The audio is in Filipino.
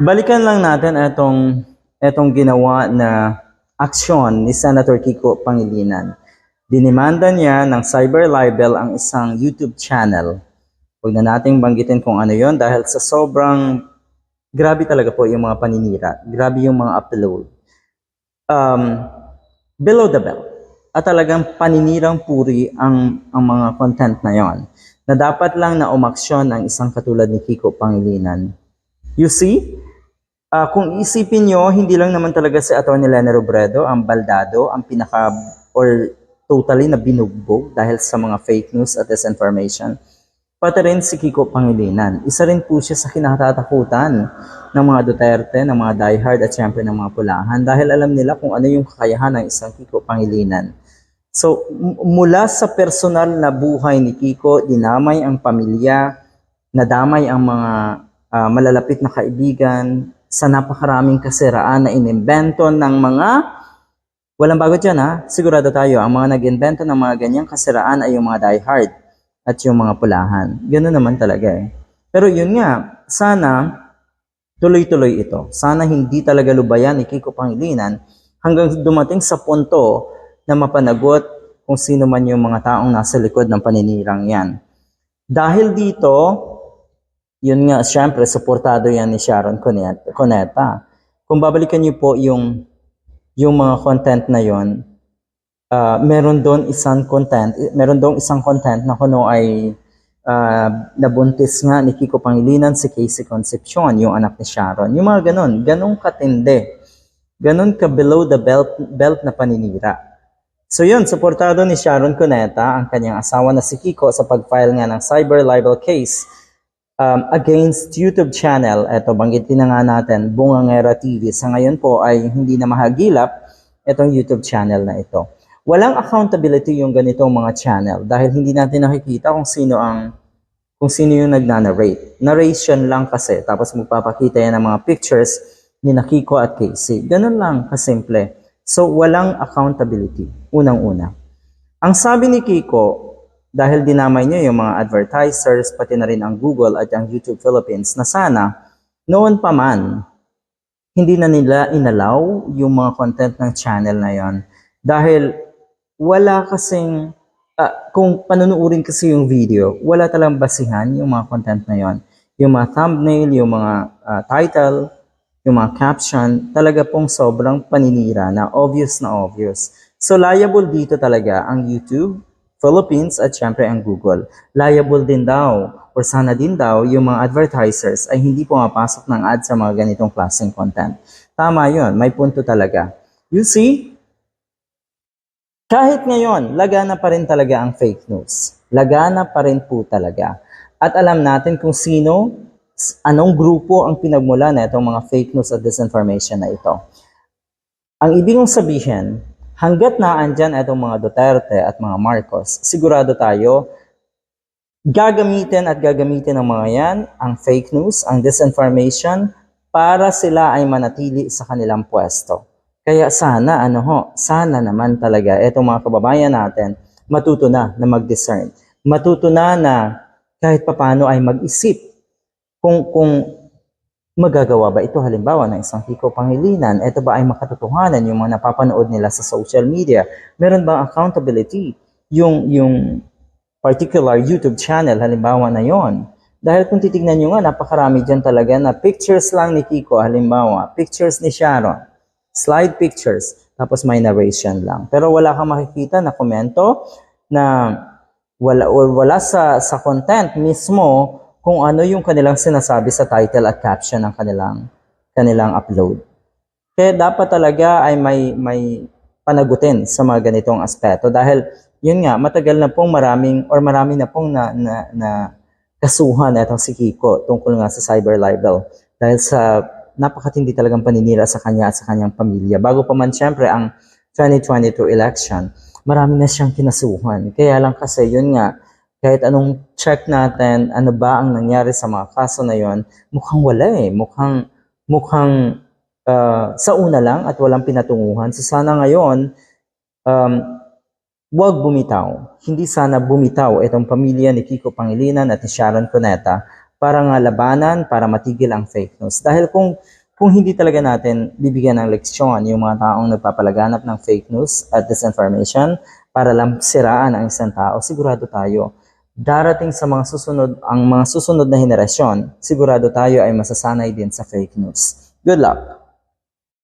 Balikan lang natin itong, itong ginawa na aksyon ni Senator Kiko Pangilinan. Dinimanda niya ng cyber libel ang isang YouTube channel. Huwag na nating banggitin kung ano yon dahil sa sobrang grabe talaga po yung mga paninira. Grabe yung mga upload. Um, below the belt. At talagang paninirang puri ang, ang mga content na yon na dapat lang na umaksyon ang isang katulad ni Kiko Pangilinan. You see, Ah, kung isipin nyo, hindi lang naman talaga si Atty. Lene Robredo ang baldado, ang pinaka or totally na binugbog dahil sa mga fake news at disinformation. Pati rin si Kiko Pangilinan. Isa rin po siya sa kinatatakutan ng mga Duterte, ng mga diehard at syempre ng mga pulahan dahil alam nila kung ano yung kakayahan ng isang Kiko Pangilinan. So, mula sa personal na buhay ni Kiko, dinamay ang pamilya, nadamay ang mga ah, malalapit na kaibigan, sa napakaraming kasiraan na inimbento ng mga walang bago dyan ha, sigurado tayo, ang mga nag-invento ng mga ganyang kasiraan ay yung mga diehard at yung mga pulahan. Ganun naman talaga eh. Pero yun nga, sana tuloy-tuloy ito. Sana hindi talaga lubayan ni Kiko Pangilinan hanggang dumating sa punto na mapanagot kung sino man yung mga taong nasa likod ng paninirang yan. Dahil dito, yun nga, syempre, supportado yan ni Sharon Cunet- Cuneta. Kung babalikan niyo po yung, yung mga content na yon, ah, meron doon isang content, meron doon isang content na kuno ay ah, nabuntis nga ni Kiko Pangilinan si Casey Concepcion, yung anak ni Sharon. Yung mga ganon, ganong katindi. Ganon ka below the belt, belt na paninira. So yun, suportado ni Sharon Cuneta ang kanyang asawa na si Kiko sa pag-file nga ng cyber libel case um, against YouTube channel. Ito, banggitin na nga natin, Bungangera TV. Sa ngayon po ay hindi na mahagilap itong YouTube channel na ito. Walang accountability yung ganitong mga channel dahil hindi natin nakikita kung sino ang kung sino yung nagna-narrate. Narration lang kasi, tapos magpapakita yan ng mga pictures ni Nakiko at Casey. Ganun lang kasimple. So, walang accountability, unang-una. Ang sabi ni Kiko, dahil dinamay niya yung mga advertisers, pati na rin ang Google at ang YouTube Philippines, na sana, noon pa man, hindi na nila inalaw yung mga content ng channel na yon Dahil wala kasing, ah, kung panunuurin kasi yung video, wala talang basihan yung mga content na yon Yung mga thumbnail, yung mga ah, title, yung mga caption, talaga pong sobrang paninira na obvious na obvious. So liable dito talaga ang YouTube, Philippines at syempre ang Google. Liable din daw or sana din daw yung mga advertisers ay hindi pumapasok ng ad sa mga ganitong klaseng content. Tama yon, may punto talaga. You see, kahit ngayon, lagana pa rin talaga ang fake news. Lagana pa rin po talaga. At alam natin kung sino, anong grupo ang pinagmula na itong mga fake news at disinformation na ito. Ang ibig kong sabihin, hanggat na andyan itong mga Duterte at mga Marcos, sigurado tayo, gagamitin at gagamitin ng mga yan ang fake news, ang disinformation, para sila ay manatili sa kanilang pwesto. Kaya sana, ano ho, sana naman talaga, itong mga kababayan natin, matuto na na mag-discern. Matuto na na kahit papano ay mag-isip kung, kung magagawa ba ito halimbawa ng isang Kiko Pangilinan, ito ba ay makatotohanan yung mga napapanood nila sa social media? Meron bang accountability yung, yung particular YouTube channel halimbawa na yon? Dahil kung titignan nyo nga, napakarami dyan talaga na pictures lang ni Kiko halimbawa, pictures ni Sharon, slide pictures, tapos may narration lang. Pero wala kang makikita na komento na wala, wala sa, sa content mismo kung ano yung kanilang sinasabi sa title at caption ng kanilang, kanilang upload. Kaya dapat talaga ay may, may panagutin sa mga ganitong aspeto dahil yun nga, matagal na pong maraming or marami na pong na, na, na kasuhan itong si Kiko tungkol nga sa cyber libel dahil sa napakatindi talagang paninira sa kanya at sa kanyang pamilya. Bago pa man siyempre ang 2022 election, marami na siyang kinasuhan. Kaya lang kasi yun nga, kahit anong check natin, ano ba ang nangyari sa mga kaso na yon, mukhang wala eh. Mukhang, mukhang ah, sa una lang at walang pinatunguhan. So sana ngayon, um, Huwag bumitaw. Hindi sana bumitaw itong pamilya ni Kiko Pangilinan at ni Sharon Cuneta para nga labanan, para matigil ang fake news. Dahil kung kung hindi talaga natin bibigyan ng leksyon yung mga taong nagpapalaganap ng fake news at disinformation para lang siraan ang isang tao, sigurado tayo darating sa mga susunod ang mga susunod na henerasyon, sigurado tayo ay masasanay din sa fake news. Good luck!